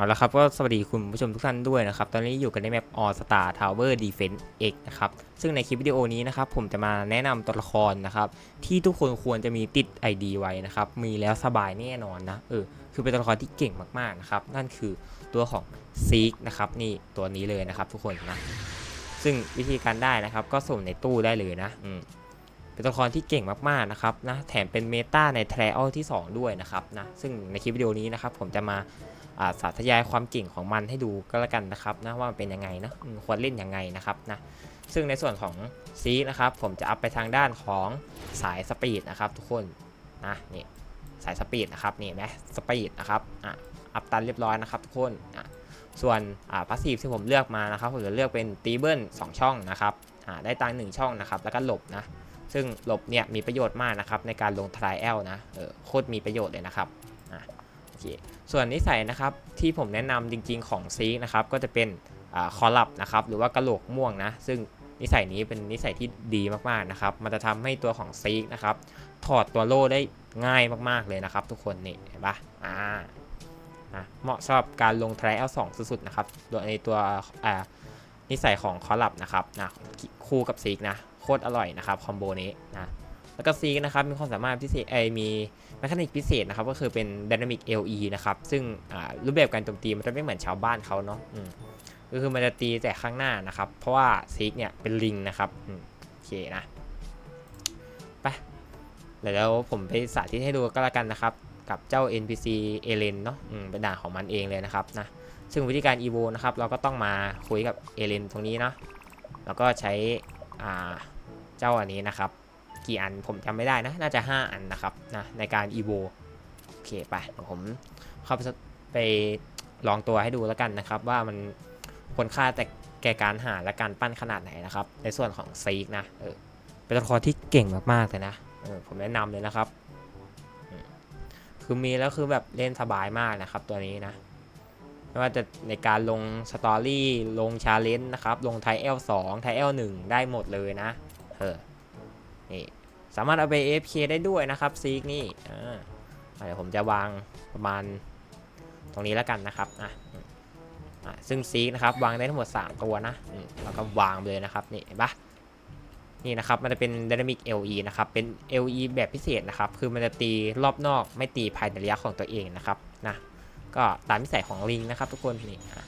เอาละครับก็สวัสดีคุณผู้ชมทุกท่านด้วยนะครับ ตอนนี้อยู่กันในแมป All Star Tower Defense X นะครับ ซึ่งในคลิปวิดีโอนี้นะครับ ผมจะมาแนะนำตัวละครนะครับ ที่ทุกคนควรจะมีติด ID ไว้นะครับ มีแล้วสบายแน่นอนนะ เออ คือเป็นตัวละครที่เก่งมากๆนะครับ นั่นคือตัวของ Seek นะครับ นี่ตัวนี้เลยนะครับทุกคนนะ ซึ่งวิธีการได้นะครับ ก็ส่งในตู้ได้เลยนะอืมเป็นตัวละครที่เก่งมากๆนะครับนะ แถมเป็นเมตาใน Trial ที่ 2 ด้วยนะครับนะ ซึ่งในคลิปวิดีโอนี้นะครับผมจะมา สาธยายความเก่งของมันให้ดูก็แล้วกันนะครับนะว่ามันเป็นยังไงนะควรเล่นยังไงนะครับนะซึ่งในส่วนของซีนะครับผมจะอัพไปทางด้านของสายสปีดนะครับทุกคนนะนี่สายสปีดนะครับนี่นะสปีดนะครับอะอัพตันเรียบร้อยนะครับทุกคนอะส่วนอ่าพาสซีฟที่ผมเลือกมานะครับผมจะเลือกเป็นตีเบิลสองช่องนะครับอ่าได้ตังหนึ่งช่องนะครับแล้วก็หลบนะซึ่งหลบเนี่ยมีประโยชน์มากนะครับในการลงทริแอลนะเออโคตรมีประโยชน์เลยนะครับ เคส่วนนิสัยนะครับที่ผมแนะนำจริง ๆ ของซีกนะครับก็จะเป็นคอลับนะครับหรือว่ากระโหลกม่วงนะซึ่งนิสัยนี้เป็นนิสัยที่ดีมากๆนะครับ มันจะทำให้ตัวของซีกนะครับถอดตัวโล่ได้ง่ายมากๆเลยนะครับ ทุกคนนี่เห็นปะอ่านะเหมาะสำหรับการลงทรเอลสองสุดๆนะครับโดยในตัวอ่านิสัยของคอลับนะครับนะคู่กับซีกนะโคตรอร่อยนะครับคอมโบนี้นะ แล้วก็ซีกนะครับมีความสามารถพิเศษเอมีแมคานิกพิเศษนะครับก็คือเป็น Dynamic LE นะครับซึ่งรูปแบบการโจมตีมันจะไม่เหมือนชาวบ้านเขาเนาะก็คือมันจะตีแต่ข้างหน้านะครับ เพราะว่าซีกเนี่ยเป็นลิงนะครับโอเคนะไปเดี๋ยวผมไปสาธิตให้ดูก็แล้วกันนะครับ กับเจ้า NPC เอเลนเนาะเป็นด่านของมันเองเลยนะครับนะซึ่งวิธีการ EVO นะครับเราก็ต้องมาคุยกับเอเลนตรงนี้เนาะแล้วก็ใช้เจ้าอันนี้นะครับ กี่อันผมจำไม่ได้นะ น่าจะ 5 อันนะครับนะในการ evo โอเคไปผมเข้าไปไปลองตัวให้ดูแล้วกันนะครับ ว่ามันควรค่าแต่แก่การหาและการปั้นขนาดไหนนะครับ ในส่วนของซีกนะเออเป็นตัวละครที่เก่งมากๆเลยนะเออผมแนะนำเลยนะครับอืมคือมีแล้วคือแบบเล่นสบายมากนะครับตัวนี้นะไม่ว่าจะในการลงสตอรี่ลงชาเลนจ์นะครับ ลงไทเอลสองไทเอลหนึ่งได้หมดเลยนะ เออ นี่สามารถเอาไป AFK ได้ด้วยนะครับซีกนี่อ่าเดี๋ยวผมจะวางประมาณตรงนี้แล้วกันนะครับอะอะซึ่งซีกนะครับวางได้ทั้งหมด 3 ตัวนะแล้วก็วางเลยนะครับนี่เห็นปะนี่นะครับมันจะเป็น Dynamic LE นะครับเป็น LE แบบพิเศษนะครับคือมันจะตีรอบนอกไม่ตีภายในระยะของตัวเองนะครับนะก็ตามนิสัยของลิงนะครับทุกคนนี่อะ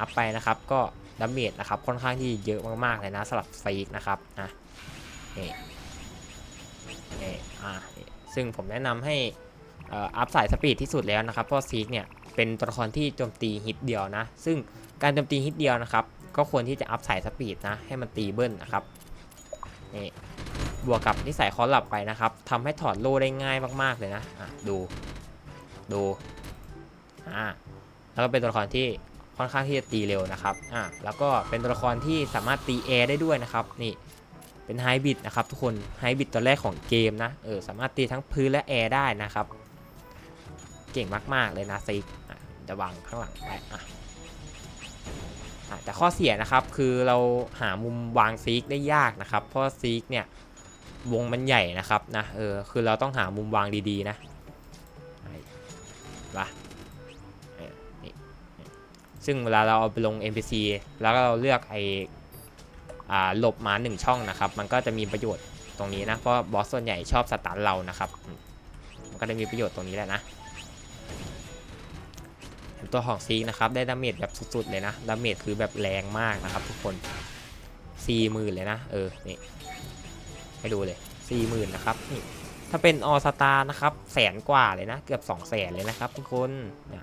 อัพไปนะครับก็ดาเมจนะครับค่อนข้างที่เยอะมากๆเลยนะสำหรับซีกนะครับนะนี่นี่อ่านี่ ซึ่งผมแนะนำให้อัพสายสปีดที่สุดแล้วนะครับเพราะซีกเนี่ยเป็นตัวละครที่โจมตีฮิตเดียวนะ ซึ่งการโจมตีฮิตเดียวนะครับ ก็ควรที่จะอัพสายสปีดนะ ให้มันตีเบิ้ลนะครับนี่บวกกับนิสัยคอหลับไปนะครับทำให้ถอดโล่ได้ง่ายมากๆเลยนะอะดูดูอ่าแล้วก็เป็นตัวละครที่ค่อนข้างที่จะตีเร็วนะครับอ่าแล้วก็เป็นตัวละครที่สามารถตีแอร์ได้ด้วยนะครับนี่ เป็นไฮบริดนะครับทุกคนไฮบริดตัวแรกของเกมนะเออสามารถตีทั้งพื้นและแอร์ได้นะครับ เก่งมาก ๆ เลยนะซิกจะวางข้างหลังไว้อะแต่ข้อเสียนะครับคือเราหามุมวางซีกได้ยากนะครับ เพราะซีกเนี่ยวงมันใหญ่นะครับนะเออคือเราต้องหามุมวางดีๆนะไอ้วะเออนี่นี่ซึ่งเวลาเราเอาไปลง NPC แล้วก็เราเลือกไอ หลบมาหนึ่งช่องนะครับ มันก็จะมีประโยชน์ตรงนี้นะ เพราะบอสส่วนใหญ่ชอบสตันเรานะครับ มันก็จะมีประโยชน์ตรงนี้แหละนะตัวของซีนะครับได้ดาเมจแบบสุดๆเลยนะ ดาเมจคือแบบแรงมากนะครับ ทุกคนสี่หมื่นเลยนะ เออ นี่ ให้ดูเลยสี่หมื่นนะครับ นี่ ถ้าเป็นออสตานะครับ แสนกว่าเลยนะ เกือบสองแสนเลยนะครับ ทุกคน นี่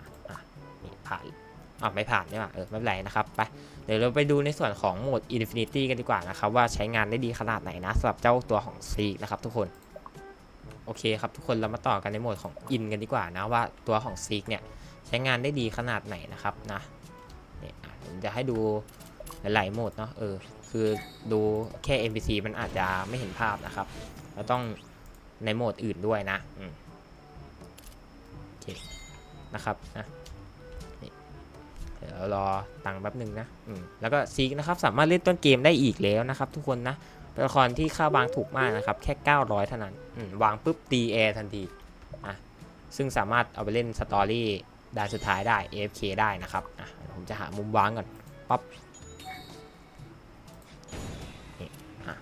ผ่าน อะไม่ผ่านเนี่ยเออไม่เป็นไรนะครับไปเดี๋ยวเราไปดูในส่วนของโหมด Infinity กันดีกว่านะครับว่าใช้งานได้ดีขนาดไหนนะสำหรับเจ้าตัวของ s ีกนะครับทุกคนโอเคครับทุกคนเรามาต่อกันในโหมดของ In กันดีกว่านะว่าตัวของ s ีกเนี่ยใช้งานได้ดีขนาดไหนนะครับนะเนี่ยผมจะให้ดูหลายๆโหมดเนาะเออคือดูแค่ NPC มันอาจจะไม่เห็นภาพนะครับ เราต้องในโหมดอื่นด้วยนะอืมโอเคนะครับนะ เดี๋ยวรอตังค์แป๊บหนึ่งนะแล้วก็ซีกนะครับสามารถเล่นต้นเกมได้อีกแล้วนะครับ ทุกคนนะเป็นละครที่ค่าวางถูกมากนะครับ แค่ 900 เท่านั้นวางปุ๊บตีแอร์ทันทีอะซึ่งสามารถเอาไปเล่นสตอรี่ด่านสุดท้ายได้ AFK ได้นะครับอะผมจะหามุมวางก่อนปั๊บนี่อะ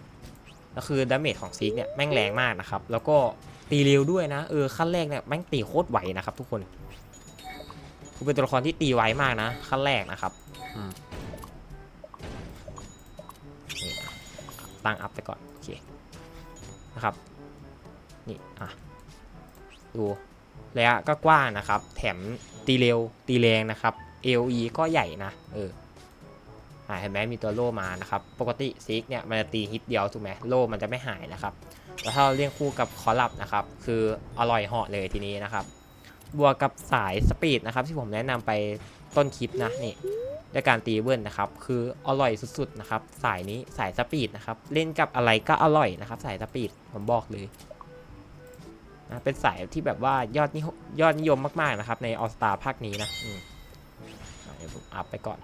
ก็คือดาเมจของซิกเนี่ยแม่งแรงมากนะครับ แล้วก็ตีเร็วด้วยนะ เออขั้นแรกเนี่ยแม่งตีโคตรไหวนะครับทุกคน คือเป็นตัวละครที่ตีไวมากนะขั้นแรกนะครับตั้งอัพไปก่อนโอเคนะครับนี่อะดูระยะก็กว้างนะครับ แถมตีเร็วตีแรงนะครับ AOE ก็ใหญ่นะเอออ่าเห็นไหมมีตัวโล่มานะครับ ปกติซิกเนี่ยมันจะตีฮิตเดียวถูกไหมโล่มันจะไม่หายนะครับแล้วถ้าเราเรียกคู่กับคอลับนะครับ คืออร่อยเหาะเลยทีนี้นะครับ บวกกับสายสปีดนะครับที่ผมแนะนำไปต้นคลิปนะนี่ด้วยการตีเบิลนะครับคืออร่อยสุดๆนะครับสายนี้สายสปีดนะครับเล่นกับอะไรก็อร่อยนะครับสายสปีดผมบอกเลยนะเป็นสายที่แบบว่ายอดนิยมยอดนิยมมากๆนะครับในออสตาภาคนี้นะอืมอะเดี๋ยวผมอัพไปก่อน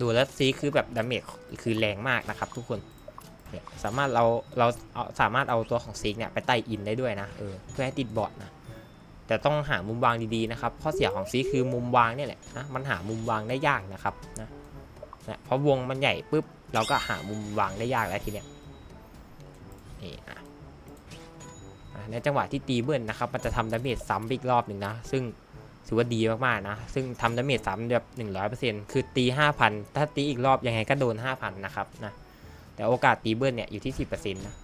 ดูแล้วซีคือแบบดาเมจคือแรงมากนะครับ ทุกคนสามารถเราเราสามารถเอาตัวของซิกเนี่ยไปไต่อินได้ด้วยนะเออเพื่อให้ติดบอดนะ แต่ต้องหามุมวางดีๆนะครับ ข้อเสียของซิกคือมุมวางเนี่ยแหละนะมันหามุมวางได้ยากนะครับนะนะเพราะวงมันใหญ่ปุ๊บเราก็หามุมวางได้ยากแล้วทีเนี้ยนี่อะในจังหวะที่ตีเบิ้ลนะครับมันจะทำดาเมจซ้ำอีกรอบหนึ่งนะ ซึ่งถือว่าดีมากๆนะ ซึ่งทำดาเมจซ้ำแบบ100%คือตี5,000ถ้าตีอีกรอบยังไงก็โดน5,000นะครับนะแต่โอกาสตีเบิลเนี่ยอยู่ที่10%นะ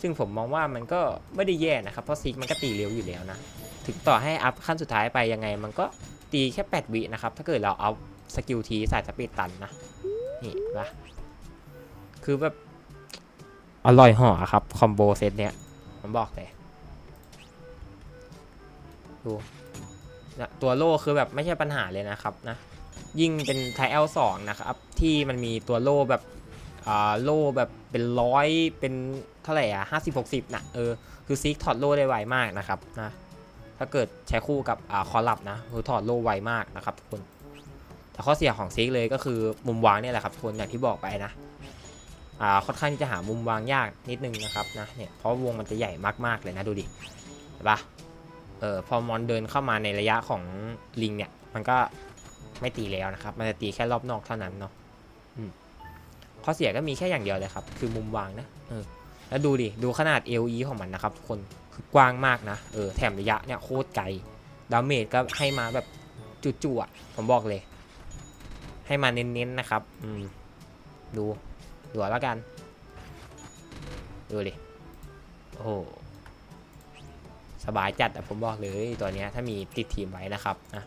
ซึ่งผมมองว่ามันก็ไม่ได้แย่นะครับ เพราะซิกมันก็ตีเร็วอยู่แล้วนะ ถึงต่อให้อัพขั้นสุดท้ายไปยังไง มันก็ตีแค่ 8 วินะครับ ถ้าเกิดเราเอาสกิลทีใส่สปีดตันนะ นี่ปะคือแบบ อร่อยห่อครับ คอมโบเซตเนี่ยผมบอกเลย ดูนะตัวโล่คือแบบไม่ใช่ปัญหาเลยนะครับนะ ยิ่งเป็นไทเอลสองนะครับ ที่มันมีตัวโล่แบบ โล่แบบเป็นร้อยเป็นเท่าไหร่อะห้าสิบหกสิบนะเออคือซิกถอดโล่ได้ไวมากนะครับนะถ้าเกิดใช้คู่กับอ่าคอลับนะคือถอดโล่ไวมากนะครับทุกคนแต่ข้อเสียของซิกเลยก็คือมุมวางเนี่ยแหละครับทุกคนอย่างที่บอกไปนะอ่าค่อนข้างที่จะหามุมวางยากนิดนึงนะครับนะเนี่ยเพราะวงมันจะใหญ่มากๆเลยนะดูดิเห็นปะเออพอมอนเดินเข้ามาในระยะของลิงเนี่ยมันก็ไม่ตีแล้วนะครับ มันจะตีแค่รอบนอกเท่านั้นเนาะ ข้อเสียก็มีแค่อย่างเดียวเลยครับ คือมุมวางนะเออแล้วดูดิ ดูขนาด LE ของมันนะครับทุกคน คือกว้างมากนะ เออ แถมระยะเนี่ยโคตรไกล ดาเมจก็ให้มาแบบจุๆอ่ผมบอกเลย ให้มาเน้นๆนะครับ อืม ดูดูแล้วกัน ดูดิ โอ้โห สบายจัดอะผมบอกเลยตัวเนี้ยถ้ามีติดทีมไว้นะครับนะ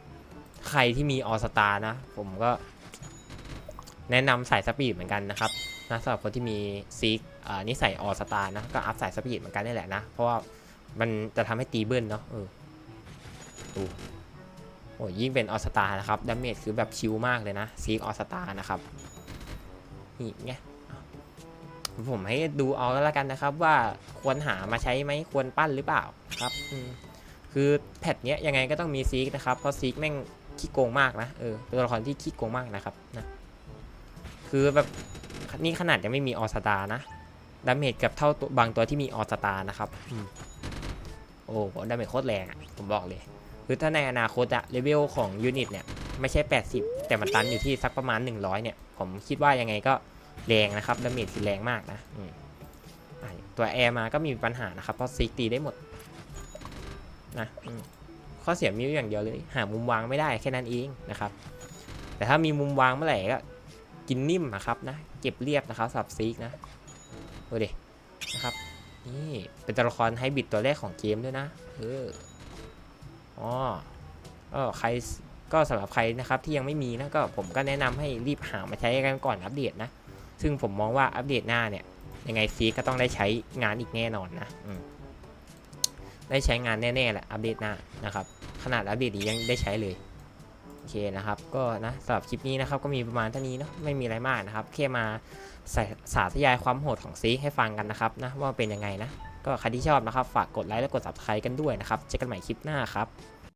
ใครที่มีออสตานะ ผมก็ แนะนำสายสปีดเหมือนกันนะครับนะสำหรับคนที่มีซีกนิสัยออสตานะก็อัพสายสปีดเหมือนกันนี่แหละนะ เพราะว่ามันจะทำให้ตีเบิ้ลเนาะเออดูโอ้ยยิ่งเป็นออสตานะครับดาเมจคือแบบชิลมากเลยนะซีกออสตานะครับนี่ไงผมให้ดูเอาแล้วกันนะครับ ว่าควรหามาใช้ไหมควรปั้นหรือเปล่าครับคือแพทเนี้ยยังไงก็ต้องมีซีกนะครับเพราะซีกแม่งขี้โกงมากนะเออตัวละครที่ขี้โกงมากนะครับนะ คือแบบนี่ขนาดยังไม่มีออสตานะดาเมจกับเท่าตัวบางตัวที่มีออสตานะครับอืมโอ้โหดาเมจโคตรแรงอะผมบอกเลย คือถ้าในอนาคตอะเลเวลของยูนิตเนี่ยไม่ใช่ 80 แต่มันตันอยู่ที่สักประมาณ 100 เนี่ย ผมคิดว่ายังไงก็แรงนะครับดาเมจคือแรงมากนะอืมอะตัวแอร์มาก็มีปัญหานะครับ เพราะซิกตีได้หมดนะอืมข้อเสียมีอยู่อย่างเดียวเลย หามุมวางไม่ได้แค่นั้นเองนะครับ แต่ถ้ามีมุมวางเมื่อไหร่ก็ กินนิ่มนะครับนะ เก็บเรียบนะครับสับซีกนะดูดินะครับ นี่เป็นตัวละครไฮบิดตัวแรกของเกมด้วยนะเอออ๋อเออใครก็สำหรับใครนะครับที่ยังไม่มีนะก็ผมก็แนะนำให้รีบหามาใช้กันก่อนอัปเดตนะ ซึ่งผมมองว่าอัปเดตหน้าเนี่ยยังไงซีก็ต้องได้ใช้งานอีกแน่นอนนะอืได้ใช้งานแน่ๆแหละอัปเดตหน้านะครับขนาดอัปเดตนี้ยังได้ใช้เลย โอเคนะครับ ก็นะสำหรับคลิปนี้นะครับก็มีประมาณเท่านี้เนาะไม่มีอะไรมากนะครับแค่มาสาสาธยายความโหดของซีให้ฟังกันนะครับนะว่าเป็นยังไงนะก็ใครที่ชอบนะครับฝากกดไลค์และกด subscribe กันด้วยนะครับเจอกันใหม่คลิปหน้าครับ